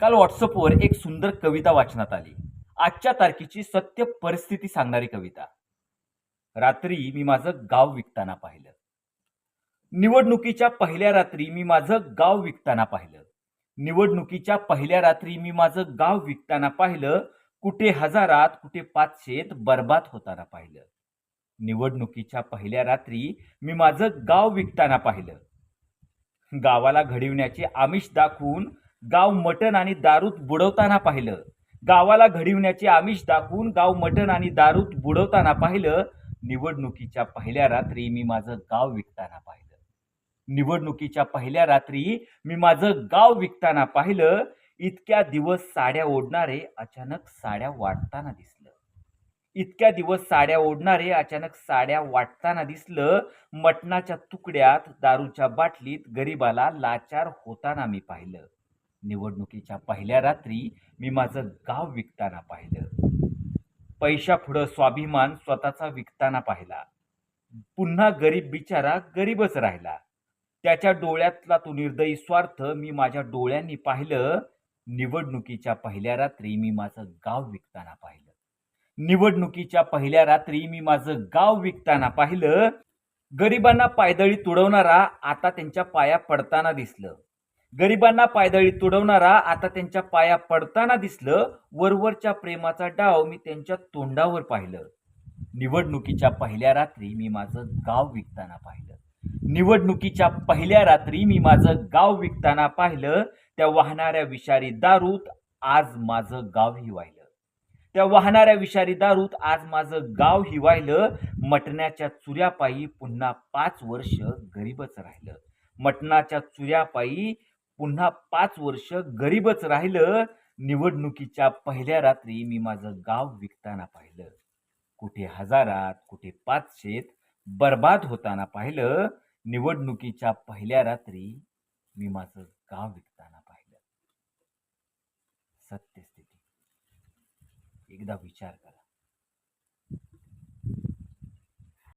काल व्हॉट्सअपवर एक सुंदर कविता वाचनात आली. आजच्या तारखेची सत्य परिस्थिती सांगणारी कविता. रात्री मी माझं गाव विकताना पाहिलं. निवडणुकीच्या पहिल्या रात्री मी माझं गाव विकताना पाहिलं. निवडणुकीच्या पहिल्या रात्री मी माझं गाव विकताना पाहिलं. कुठे हजारात कुठे पाचशेत बर्बाद होताना पाहिलं. निवडणुकीच्या पहिल्या रात्री मी माझं गाव विकताना पाहिलं. गावाला घडविण्याचे आमिष दाखवून गाव मटण आणि दारूत बुडवताना पाहिलं. गावाला घडविण्याचे आमिष दाखवून गाव मटण आणि दारूत बुडवताना पाहिलं. निवडणुकीच्या पहिल्या रात्री मी माझं गाव विकताना पाहिलं. निवडणुकीच्या पहिल्या रात्री मी माझं गाव विकताना पाहिलं. इतक्या दिवस साड्या ओढणारे अचानक साड्या वाटताना दिसलं. इतक्या दिवस साड्या ओढणारे अचानक साड्या वाटताना दिसलं. मटणाच्या तुकड्यात दारूच्या बाटलीत गरिबाला लाचार होताना मी पाहिलं. निवडणुकीच्या पहिल्या रात्री मी माझं गाव विकताना पाहिलं. पैशापुढं स्वाभिमान स्वतःचा विकताना पाहिला. पुन्हा गरीब बिचारा गरीबच राहिला. त्याच्या डोळ्यातला तो निर्दयी स्वार्थ मी माझ्या डोळ्यांनी पाहिलं. निवडणुकीच्या पहिल्या रात्री मी माझं गाव विकताना पाहिलं. निवडणुकीच्या पहिल्या रात्री मी माझं गाव विकताना पाहिलं. गरिबांना पायदळी तुडवणारा आता त्यांच्या पाया पडताना दिसलं. गरिबांना पायदळी तुडवणारा आता त्यांच्या पाया पडताना दिसलं वरवरच्या प्रेमाचा डाव मी त्यांच्या तोंडावर पाहिलं. निवडणुकीच्या पहिल्या रात्री मी माझं गाव विकताना पाहिलं. निवडणुकीच्या पहिल्या रात्री मी माझं गाव विकताना पाहिलं. त्या वाहणाऱ्या विषारी दारूत आज माझं गाव हिवायलं. त्या वाहणाऱ्या विषारी दारूत आज माझं गाव हिवायलं. मटण्याच्या चुऱ्यापायी पुन्हा पाच वर्ष गरीबच राहिलं. मटणाच्या चुऱ्यापायी पुन्हा पाच वर्ष गरीबच राहिलं. निवडणुकीच्या पहिल्या रात्री मी माझं गाव विकताना पाहिलं. कुठे हजारात कुठे पाचशेत बर्बाद होताना पाहिलं. निवडणुकीच्या पहिल्या रात्री मी माझं गाव विकताना पाहिलं. सत्यस्थिती. एकदा विचार करा.